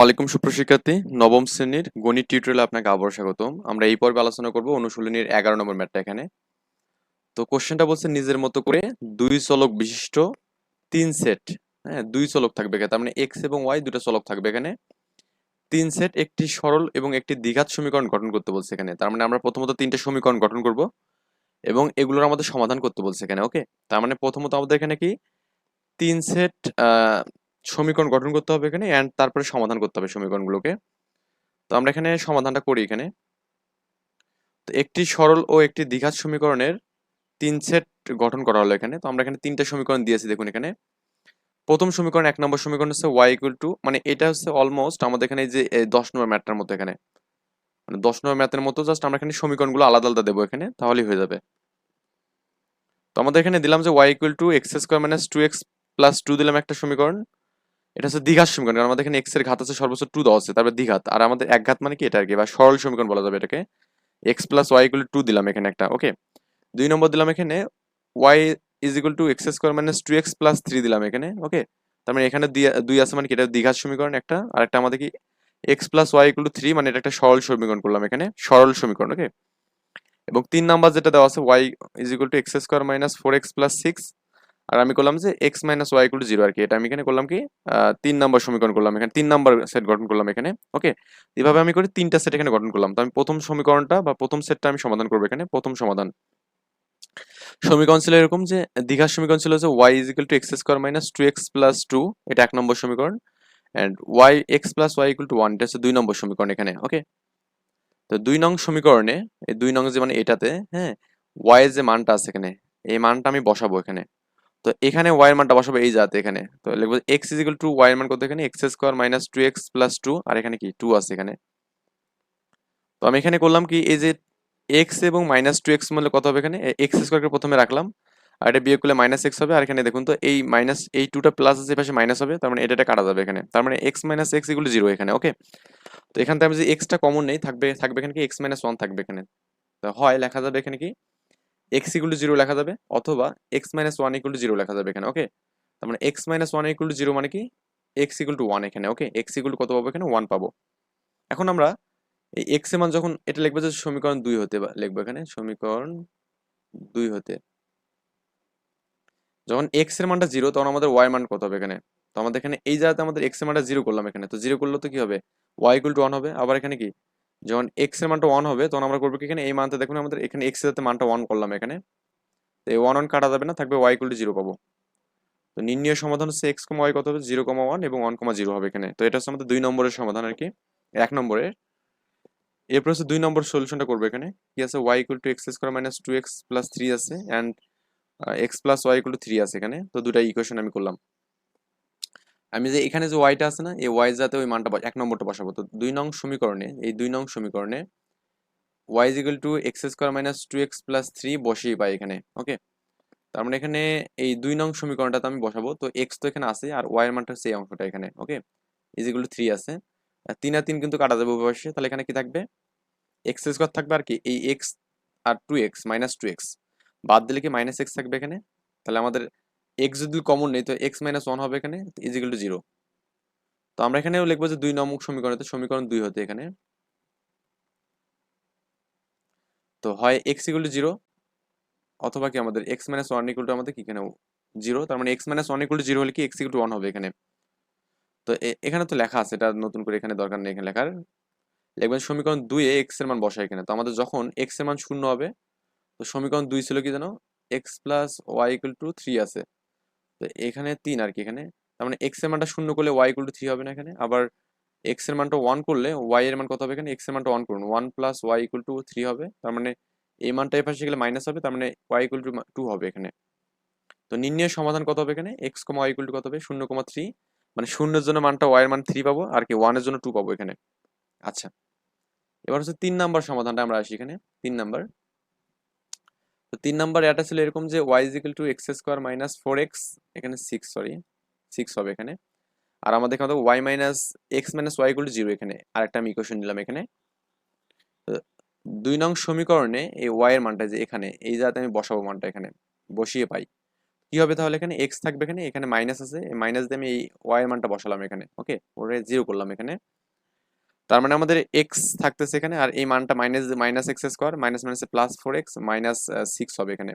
ওয়ালাইকুম সুপ্রশিক্ষার্থী নবম শ্রেণির গণিত টিউটোরিয়ালে আপনাকে আবার স্বাগতম। আমরা এই পর্বে আলোচনা করব অনুশীলনীর এগারো নম্বর ম্যাটটা এখানে। তো কোশ্চেনটা বলছে, নিজের মতো করে দুই চলক বিশিষ্ট তিন সেট হ্যাঁ দুই চলক থাকবে এখানে। তার মানে এক্স এবং ওয়াই দুটো চলক থাকবে এখানে। তিন সেট একটি সরল এবং একটি দ্বিঘাত সমীকরণ গঠন করতে বলছে এখানে। তার মানে আমরা প্রথমত তিনটে সমীকরণ গঠন করব এবং এগুলোর আমাদের সমাধান করতে বলছে এখানে, ওকে? তার মানে প্রথমত আমাদের এখানে কি? তিন সেট সমীকরণ গঠন করতে হবে এখানে অ্যান্ড তারপরে সমাধান করতে হবে সমীকরণগুলোকে। তো আমরা এখানে সমাধানটা করি এখানে। তো একটি সরল ও একটি দ্বিঘাত সমীকরণের তিন সেট গঠন করা হলো এখানে। তো আমরা এখানে তিনটা সমীকরণ দিয়েছি, দেখুন এখানে। প্রথম সমীকরণ এক নম্বর সমীকরণ হচ্ছে ওয়াই ইকুয়াল টু মানে এটা হচ্ছে অলমোস্ট আমাদের এখানে যে দশ নম্বর ম্যাথটার মতো এখানে। মানে দশ নম্বর ম্যাথের মতো জাস্ট আমরা এখানে সমীকরণগুলো আলাদা আলাদা দেবো এখানে, তাহলেই হয়ে যাবে। তো আমাদের এখানে দিলাম যে Y equal to X square minus two X plus two দিলাম একটা সমীকরণ। এটা হচ্ছে দীঘার সমীকরণ, কারণ আমাদের এখানে এক্সের ঘাত আছে সর্বোচ্চ টু দেওয়া আছে, তারপরে দ্বিঘাত আর আমাদের এক ঘাত মানে কি এটা আর কি? বা সরল সমীকরণ বলা যাবে এটাকে। X plus Y equal to দিলাম এখানে একটা ওকে দুই নম্বর দিলাম এখানে Y is equal to X square minus two X plus three দিলাম এখানে ওকে তার মানে এখানে দুই আছে মানে কি? এটা দীঘার সমীকরণ একটা, আর একটা আমাদের কি? X plus Y equal to three মানে এটা একটা সরল সমীকরণ করলাম এখানে, সরল সমীকরণ ওকে এবং তিন নাম্বার যেটা দেওয়া আছে Y is equal to X square minus four X plus six আর আমি করলাম যে X minus Y equal zero আর কি এটা আমি এখানে করলাম কি? তিন নম্বর সমীকরণ করলাম এখানে। তিন নম্বর সেট গঠন করলাম এখানে। ওকে? এভাবে আমি করি তিনটা সেট এখানে গঠন করলাম। তো আমি প্রথম সমীকরণটা বা প্রথম সেটটা আমি সমাধান করব এখানে। প্রথম সমাধান। সমীকরণ ছিল এরকম যে, দীঘার সমীকরণ ছিল যে Y is equal to X square minus two X plus two এটা এক নম্বর সমীকরণ and Y X plus Y equal to one এটা হচ্ছে দুই নম্বর সমীকরণ এখানে, ওকে? তো দুই নং সমীকরণে, এই দুই নং যে মানে এটাতে হ্যাঁ ওয়াই যে মানটা আছে এখানে, এই মানটা আমি বসাবো এখানে। তো এখানে ওয়াই এর মানটা বসাবো এই জাতে এখানে। তো লিখব X is equal to Y এর মান কত এখানে? X square minus two X plus two আর এখানে কি? টু আছে এখানে। তো আমি এখানে করলাম কি? এই যে এক্স এবং মাইনাস টু এক্স মূল্য কত হবে এখানে? এক্স স্কোয়ারকে প্রথমে রাখলাম, আর এটা বিয়োগ করলে মাইনাস এক্স হবে, আর এখানে দেখুন তো এই মাইনাস এই টুটা প্লাস আছে পাশে মাইনাস হবে, তার মানে এটা কাটা যাবে এখানে। তার মানে এক্স মাইনাস এক্স এগুলো জিরো এখানে ওকে তো এখান থেকে আমি যে এক্সটা কমন নেই, থাকবে থাকবে এখানে কি? এক্স মাইনাস ওয়ান থাকবে এখানে। তো হয়, লেখা যাবে এখানে কি? এক্স ইকুয়াল টু জিরো লেখা যাবে অথবা X minus one equal to zero লেখা যাবে এখানে ওকে তার মানে X minus one equal to zero মানে কি? এক্স ইকুয়াল টু ওয়ান এখানে ওকে এক্স ইকুয়াল কত পাবো এখানে? ওয়ান পাবো। এখন আমরা এই এক্সের মান যখন এটা লিখব যে সমীকরণ দুই হতে লিখব এখানে, সমীকরণ দুই হতে। যখন এক্সের মানটা জিরো তখন আমাদের ওয়াই মান কত হবে এখানে? তো আমাদের এখানে এই জায়গাতে আমাদের এক্সের মানটা জিরো করলাম এখানে, তো জিরো করলে তো কি হবে? ওয়াই ইকুয়াল টু ওয়ান হবে। আবার এখানে কি? যখন এক্সের মানটা ওয়ান হবে, তখন আমরা করব কি এখানে? এই মানটা দেখুন, আমাদের এখানে এক্সের মানটা ওয়ান করলাম এখানে। তো এই ওয়ান ওয়ান কাটা যাবে না, থাকবে ওয়াই টু জিরো পাবো। তো নির্ণয় সমাধান হচ্ছে এক্স কমা ওয়াই কত হবে? জিরো কমা ওয়ান এবং ওয়ান কমা জিরো হবে এখানে। তো এটা হচ্ছে আমাদের দুই নম্বরের সমাধান আর কি, এক নম্বরের এরপর হচ্ছে দুই নম্বর সলিউশনটা করব এখানে। কি আছে? Y equal to X square minus two X plus three আছে and X plus Y equal to three আছে এখানে। তো দুটা ইকুয়েশন আমি করলাম। আমি যে এখানে যে ওয়াইটা আছে না, এই ওয়াই যাতে ওই মানটা এক নম্বরটা বসাবো। তো দুই নং সমীকরণে, এই দুই নং সমীকরণে Y is equal to X square minus two X plus three বসিয়ে পাই এখানে ওকে তার মানে এখানে এই দুই নং সমীকরণটাতে আমি বসাবো, তো এক্স তো এখানে আছে, আর ওয়াই এর মানটা হচ্ছে এই অংশটা এখানে okay is equal to three আছে। তিন আর তিন কিন্তু কাটা যাবে পাশে তাহলে এখানে কি থাকবে? এক্স স্কোয়ার থাকবে আর কি, এই এক্স আর two x minus two x বাদ দিলে কি মাইনাস এক্স থাকবে এখানে? তাহলে আমাদের এক্স যদি কমন নেই, তো এক্স মাইনাস ওয়ান হবে এখানে ইজ ইকুয়াল টু জিরো তো আমরা এখানেও লিখব যে দুই নম্বর সমীকরণে সমীকরণ দুই হতে এখানে। তো হয় এক্স ইকুয়াল টু জিরো অথবা কি আমাদের x minus one equal to আমাদের কি এখানে? জিরো তার মানে x minus one equal to zero হলে কি এক্স ইকুয়াল টু ওয়ান হবে এখানে। তো এখানে তো লেখা আছে, এটা নতুন করে এখানে দরকার নেই এখানে লেখার। লিখবেন সমীকরণ দুই এ এক্সের মান বসায় এখানে। তো আমাদের যখন এক্সের মান শূন্য হবে, তো সমীকরণ দুই ছিল কি জানো x plus y equal to three আছে। তো এখানে তিন আর কি, এখানে। তার মানে এক্সের মানটা শূন্য করলে ওয়াই ইকুয়াল টু থ্রি হবে না এখানে। আবার এক্সের মানটা ওয়ান করলে ওয়াই এর মান কত হবে এখানে? এক্সের মানটা ওয়ান করুন। One plus y equal to three হবে। তার মানে এই মানটা এই পাশে গেলে মাইনাস হবে, তার মানে ওয়াই ইকুয়াল টু টু হবে এখানে। তো নির্ণয়ের সমাধান কত হবে এখানে? X comma y equal to কত হবে? শূন্য কমা থ্রি মানে শূন্যের জন্য মানটা ওয়াই এর মান থ্রি পাবো আর কি ওয়ানের জন্য টু পাবো এখানে। আচ্ছা। এবার হচ্ছে তিন নাম্বার সমাধানটা আমরা আসি এখানে। তিন নাম্বার। তো তিন নাম্বার এটা ছিল এরকম যে y is equal to x square minus four x এখানে সিক্স সরি সিক্স হবে এখানে। আর আমাদের এখানে y minus x minus y equal to zero এখানে। আরেকটা আমি ইকুয়েশন নিলাম এখানে। দুই নং সমীকরণে এই ওয়াই এর মানটা যে এখানে, এই জায়গাতে আমি বসাবো মানটা এখানে, বসিয়ে পাই। কি হবে তাহলে এখানে? এক্স থাকবে এখানে এখানে মাইনাস আছে, এই মাইনাস দিয়ে আমি এই ওয়াই এর মানটা বসালাম এখানে ওকে ওরে জিরো করলাম এখানে। তার মানে আমাদের এক্স থাকতেছে এখানে, আর এই মানটা minus minus x square minus মাইনাসে plus four x minus six হবে এখানে।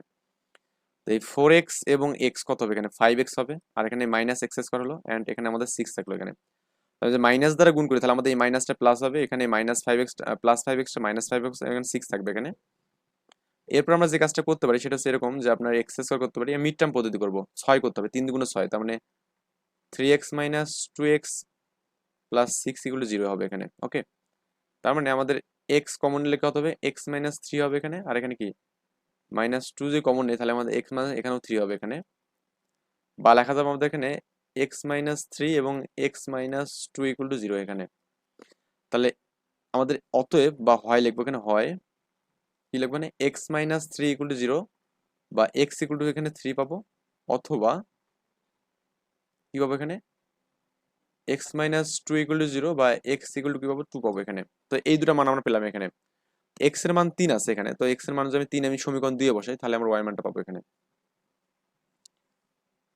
তো এই ফোর এক্স এবং এক্স কত হবে এখানে? ফাইভ এক্স হবে, আর এখানে মাইনাস এক্স স্কোয়ার হলো অ্যান্ড এখানে আমাদের সিক্স থাকল এখানে। যে মাইনাস দ্বারা গুণ করি, তাহলে আমাদের এই মাইনাসটা প্লাস হবে, এখানে minus five x plus five x minus five x এখানে সিক্স থাকবে এখানে। এরপর আমরা যে কাজটা করতে পারি, সেটা হচ্ছে এরকম যে আপনার এক্স স্কোয়ার করতে পারি মিড টার্ম পদ্ধতি করব। ছয় করতে হবে, তিন দুগুণে ছয়, তার মানে three x minus two x plus six equal zero হবে এখানে ওকে তার মানে আমাদের এক্স কমন নিলে কত হবে? এক্স মাইনাস থ্রি হবে এখানে, আর এখানে কি? মাইনাস টু যে কমন নেই, তাহলে আমাদের এক্স মাইনাস এখানেও থ্রি হবে এখানে। বা লেখা যাবে আমাদের এখানে এক্স মাইনাস থ্রি এবং x minus two equal to zero এখানে। তাহলে আমাদের অতএব বা হয় লিখব এখানে হয়, কি লিখব মানে x minus three equal to zero বা এক্স ইকুয়াল টু এখানে থ্রি পাবো, অথবা কি পাবো এখানে? X minus two equal to zero বা এক্স ইকুয়াল টু কি পাবো? টু পাবো এখানে। তো এই দুটো মান আমরা পেলাম এখানে। এক্সের মান তিন আছে এখানে। তো এক্সের মান যদি আমি তিন আমি সমীকরণ দিয়ে বসাই, তাহলে আমরা ওয়াই মানটা পাবো এখানে।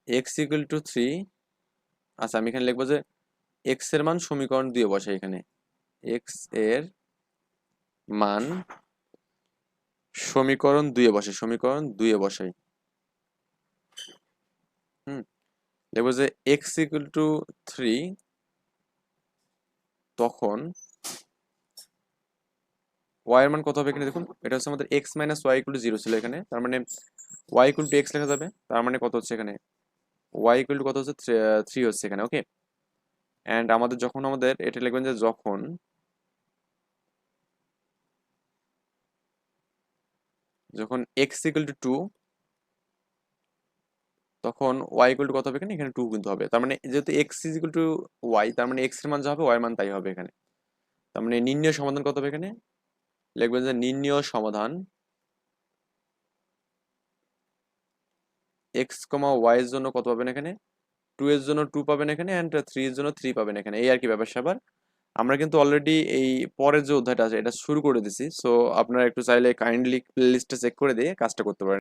এক্স ইকুয়াল টু থ্রি আচ্ছা আমি এখানে লিখব যে এক্সের মান সমীকরণ দিয়ে বসাই এখানে। এক্সের মান সমীকরণ দুয়ে বসাই, সমীকরণ দুয়ে বসাই। লিখব যে এক্স ইকুয়াল টু থ্রি তখন ওয়াই এর মান কত হবে এখানে দেখুন? এটা হচ্ছে আমাদের x minus y equal to zero ছিল এখানে। তার মানে ওয়াই ইকুয়াল টু এক্স লেখা যাবে। তার মানে কত হচ্ছে এখানে? ওয়াই ইকুয়াল টু কত হচ্ছে? থ্রি হচ্ছে এখানে ওকে অ্যান্ড আমাদের যখন আমাদের এটা লিখবেন যে যখন যখন এক্স ইকুয়াল টু টু তখন ওয়াই ইকুয়াল টু কত হবে এখানে? এখানে টু কিন্তু হবে। তার মানে যেহেতু x is equal to y তার মানে এক্সের মান যা হবে ওয়াই মান তাই হবে এখানে। তার মানে নির্ণয় সমাধান কত হবে এখানে? লিখবেন যে নির্ণয় সমাধান এক্স কমা ওয়াই এর জন্য কত পাবেন এখানে? টু এর জন্য টু পাবেন এখানে অ্যান্ড থ্রি এর জন্য থ্রি পাবেন এখানে। এই আর কি ব্যাপার স্যাপার। আমরা কিন্তু অলরেডি এই পরের যে অধ্যায়টা আছে, এটা শুরু করে দিছি। সো আপনারা একটু চাইলে কাইন্ডলি প্লে লিস্টটা চেক করে দিয়ে কাজটা করতে পারেন।